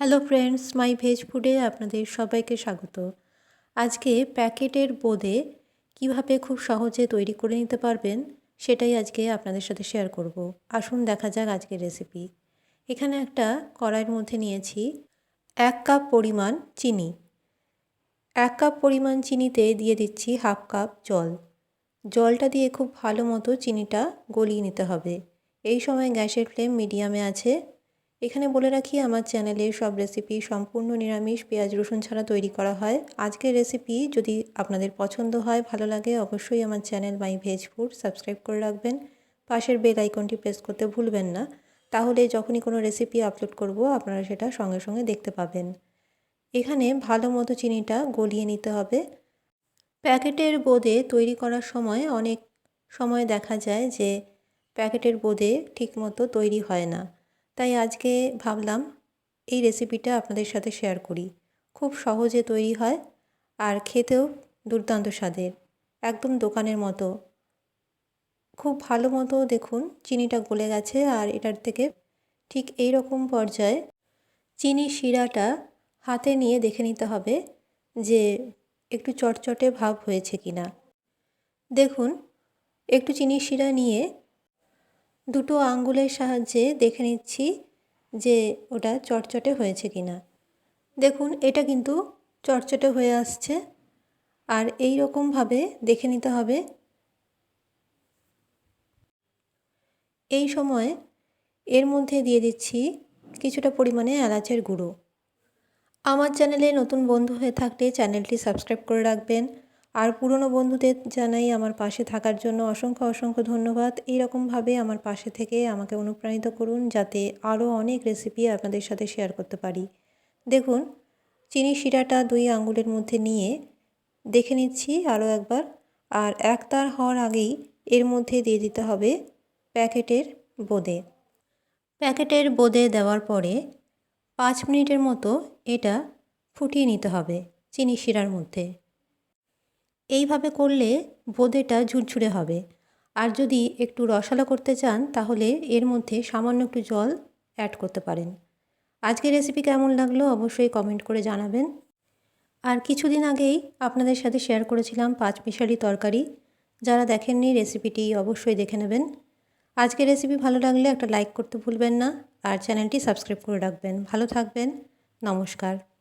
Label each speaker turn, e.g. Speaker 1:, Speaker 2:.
Speaker 1: Hello friends, মাই veg ফুডে আপনাদের সবাইকে স্বাগত। আজকে প্যাকেটের বোঁদে কীভাবে খুব সহজে তৈরি করে নিতে পারবেন সেটাই আজকে আপনাদের সাথে শেয়ার করব। আসুন দেখা যাক আজকের রেসিপি। এখানে একটা কড়াইয়ের মধ্যে নিয়েছি এক কাপ পরিমাণ চিনি। এক কাপ পরিমাণ চিনিতে দিয়ে দিচ্ছি হাফ কাপ জল। জলটা দিয়ে খুব ভালো মতো চিনিটা গলিয়ে নিতে হবে। এই সময় গ্যাসের ফ্লেম মিডিয়ামে আছে। এখানে বলে রাখি, আমার চ্যানেলে সব রেসিপি সম্পূর্ণ নিরামিষ, পেঁয়াজ, রসুন ছাড়া তৈরি করা হয়। আজকের রেসিপি যদি আপনাদের পছন্দ হয়, ভালো লাগে, অবশ্যই আমার channel my veg food subscribe করে রাখবেন। পাশের বেল আইকনটি প্রেস করতে ভুলবেন না। তাহলে যখনই কোনো রেসিপি আপলোড করব, আপনারা সেটা সঙ্গে সঙ্গে দেখতে পাবেন। এখানে ভালো মতো চিনিটা গলিয়ে নিতে হবে। প্যাকেটের বোঁদে তৈরি করার সময় অনেক সময় দেখা যায় যে, প্যাকেটের বোঁদে ঠিকমতো তৈরি হয় না। তাই আজকে ভাবলাম এই রেসিপিটা আপনাদের সাথে শেয়ার করি। খুব সহজে তৈরি হয় আর খেতেও দুর্দান্ত স্বাদের। একদম দোকানের মতো। খুব ভালো মতো দেখুন, চিনিটা গলে গেছে আর এটার থেকে ঠিক এই রকম পর্যায়ে চিনি শিরাটা হাতে নিয়ে দেখে নিতে হবে যে একটু চটচটে ভাব হয়েছে কি না দেখুন, একটু চিনি শিরা নিয়ে দুটো আঙ্গুলের সাহায্যে দেখে নিচ্ছি যে ওটা চটচটে হয়েছে কি না। দেখুন, এটা কিন্তু চটচটে হয়ে আসছে। আর এই রকমভাবে দেখে নিতে হবে। এই সময় এর মধ্যে দিয়ে দিচ্ছি কিছুটা পরিমাণে এলাচের গুঁড়ো। আমার চ্যানেলে নতুন বন্ধু হয়ে থাকলে চ্যানেলটি সাবস্ক্রাইব করে রাখবেন। আর পুরনো বন্ধুদের জানাই আমার পাশে থাকার জন্য অসংখ্য অসংখ্য ধন্যবাদ। এইরকমভাবে আমার পাশে থেকে আমাকে অনুপ্রাণিত করুন যাতে আরও অনেক রেসিপি আপনাদের সাথে শেয়ার করতে পারি। দেখুন, চিনি শিরাটা দুই আঙ্গুলের মধ্যে নিয়ে দেখে নিচ্ছি আরও একবার। আর এক তার হওয়ার আগেই এর মধ্যে দিয়ে দিতে হবে প্যাকেটের বোঁদে। প্যাকেটের বোঁদে দেওয়ার পরে পাঁচ মিনিটের মতো এটা ফুটিয়ে নিতে হবে চিনি শিরার মধ্যে। এইভাবে করলে বোঁদেটা ঝুরঝুরে হবে। আর যদি একটু রসালো করতে চান, তাহলে এর মধ্যে সামান্য একটু জল অ্যাড করতে পারেন। আজকের রেসিপি কেমন লাগল অবশ্যই কমেন্ট করে জানাবেন। আর কিছুদিন আগেই আপনাদের সাথে শেয়ার করেছিলাম পাঁচ মিশালি তরকারি। যারা দেখেননি রেসিপিটি অবশ্যই দেখে নেবেন। আজকের রেসিপি ভালো লাগলে একটা লাইক করতে ভুলবেন না। আর চ্যানেলটি সাবস্ক্রাইব করে রাখবেন। ভালো থাকবেন। নমস্কার।